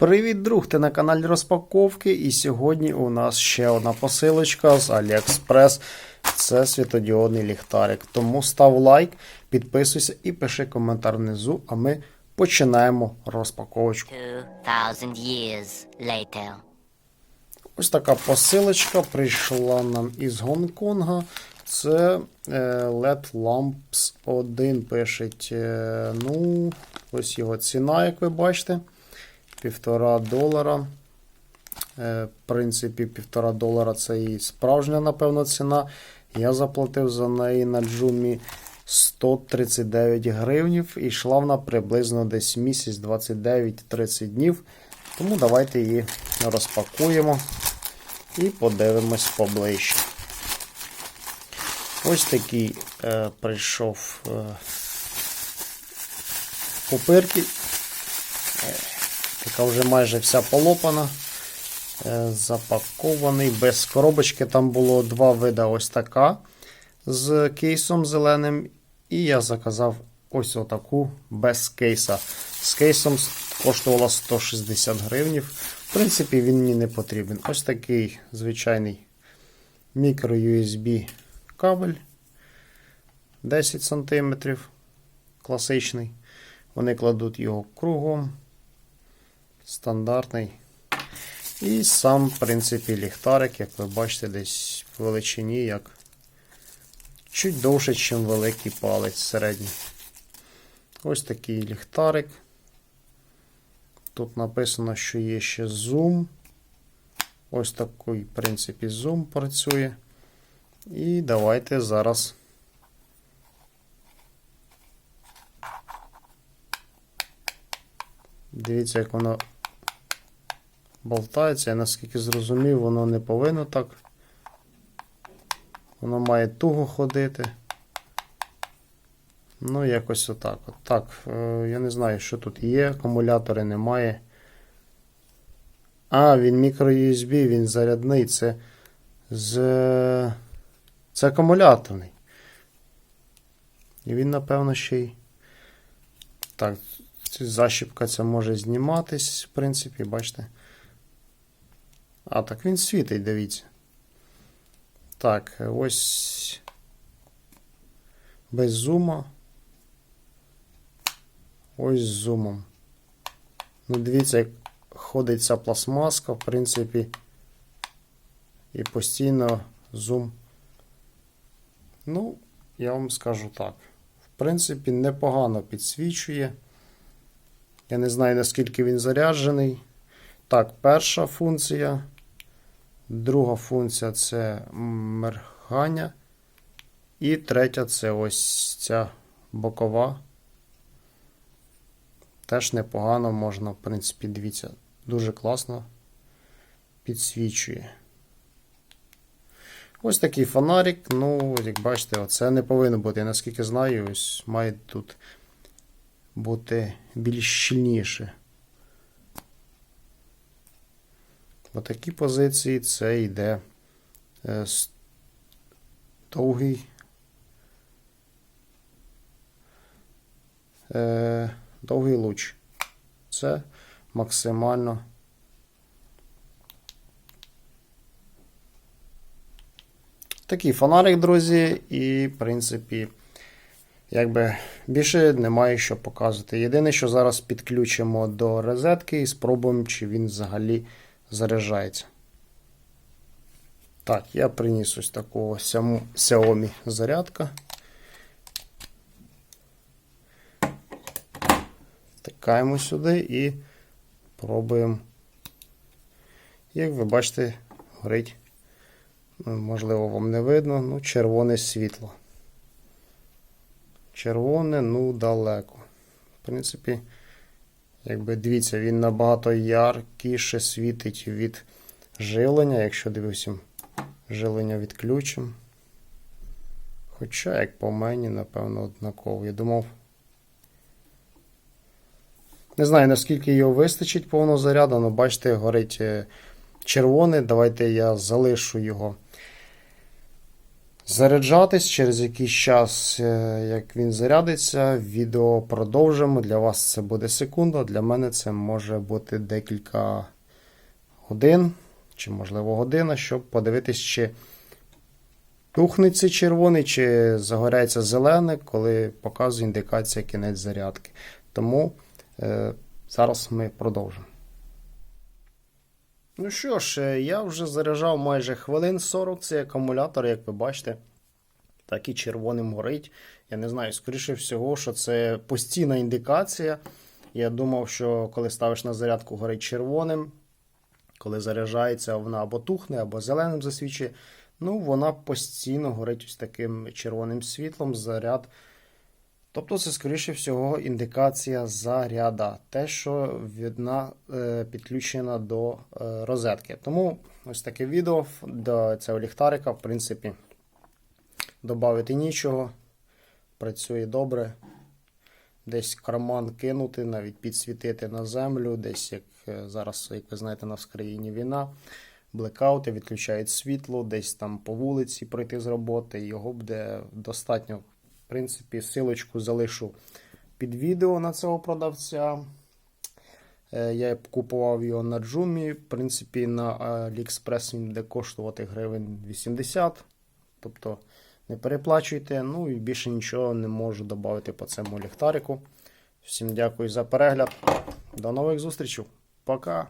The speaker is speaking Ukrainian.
Привіт, друг! Ти на каналі Розпаковки. І сьогодні у нас ще одна посилочка з AliExpress. Це світодіодний ліхтарик. Тому став лайк, підписуйся і пиши коментар внизу, а ми починаємо розпаковочку. Years later. Ось така посилочка прийшла нам із Гонконга. Це LED Lamps 1 пишеть. Е, ну, ось його ціна, як ви бачите. Півтора долара. Е, в принципі, півтора долара це і справжня, напевно, ціна. Я заплатив за неї на джумі 139 гривнів і йшла вона приблизно десь місяць 29-30 днів. Тому давайте її розпакуємо і подивимось поближче. Ось такий е, прийшов е, пупирки. Така вже майже вся полопана. Е, запакований без коробочки. Там було два вида ось така з кейсом зеленим. І я заказав ось отаку без кейса. З кейсом коштувала 160 гривнів. В принципі, він мені не потрібен. Ось такий звичайний мікро-USB кабель 10 см. Класичний. Вони кладуть його кругом. Стандартний. І сам, в принципі, ліхтарик, як ви бачите, десь в величині, як чуть довше, ніж великий палець середній. Ось такий ліхтарик. Тут написано, що є ще зум. Ось такий, в принципі, зум працює. І давайте зараз. Дивіться, як воно болтається. Я наскільки зрозумів, воно не повинно так. Воно має туго ходити. Ну, якось отак. От. Так, е, я не знаю, що тут є. Акумулятори немає. А, він мікро-USB, він зарядний. Це з. Це акумуляторний. І він, напевно, ще й. Так, защіпка ця може зніматись, в принципі, бачите. А, так він світить, дивіться. Так, ось. Без зума. Ось з зумом. Ну, дивіться, як ходить ця пластмаска, в принципі. І постійно зум. Ну, я вам скажу так. В принципі, непогано підсвічує. Я не знаю, наскільки він заряджений. Так, перша функція. Друга функція це мергання. І третя це ось ця бокова. Теж непогано можна, в принципі, дивіться, дуже класно підсвічує. Ось такий фонарик. Ну, як бачите, це не повинно бути. Я наскільки знаю, ось має тут бути більш щільніше. В такій позиції це йде е, довгий. Е, довгий луч. Це максимально. Такий фонарик, друзі, і, в принципі, якби більше немає що показувати. Єдине, що зараз підключимо до розетки і спробуємо, чи він взагалі заряджається. Так, я приніс ось такого Xiaomi зарядка. Втикаємо сюди і пробуємо. Як ви бачите, горить, ну, можливо, вам не видно, ну, червоне світло. Червоне, ну, далеко. В принципі, якби дивіться, він набагато яркіше світить від жилення, якщо дивився, жилення відключимо. Хоча, як по мені, напевно, однаково. Я думав. Не знаю, наскільки його вистачить повного заряду, але бачите, горить червоне. Давайте я залишу його заряджатись. Через якийсь час, е, як він зарядиться, відео продовжимо. Для вас це буде секунда, для мене це може бути декілька годин, чи, можливо, година, щоб подивитись, чи тухне цей червоний, чи загоряється зелене, коли показує індикація кінець зарядки. Тому е, зараз ми продовжимо. Ну що ж, е, я вже заряджав майже хвилин 40 цей акумулятор, як ви бачите. Так і червоним горить. Я не знаю, скоріше всього, що це постійна індикація. Я думав, що коли ставиш на зарядку, горить червоним. Коли заряджається, вона або тухне, або зеленим засвічує. Ну, вона постійно горить ось таким червоним світлом, заряд. Тобто, це, скоріше всього, індикація заряда. Те, що вона е, підключена до е, розетки. Тому ось таке відео до цього ліхтарика, в принципі, додати нічого. Працює добре. Десь карман кинути, навіть підсвітити на землю, десь як е, зараз, як ви знаєте, на країні війна. Блекаути відключають світло, десь там по вулиці пройти з роботи. Його буде достатньо. Принципі, силочку залишу під відео на цього продавця. Е, Я купував його на Джумі. В принципі, на AliExpress він буде коштувати гривень 80. Тобто не переплачуйте. Ну і більше нічого не можу додати по цьому ліхтарику. Всім дякую за перегляд. До нових зустрічей. Пока.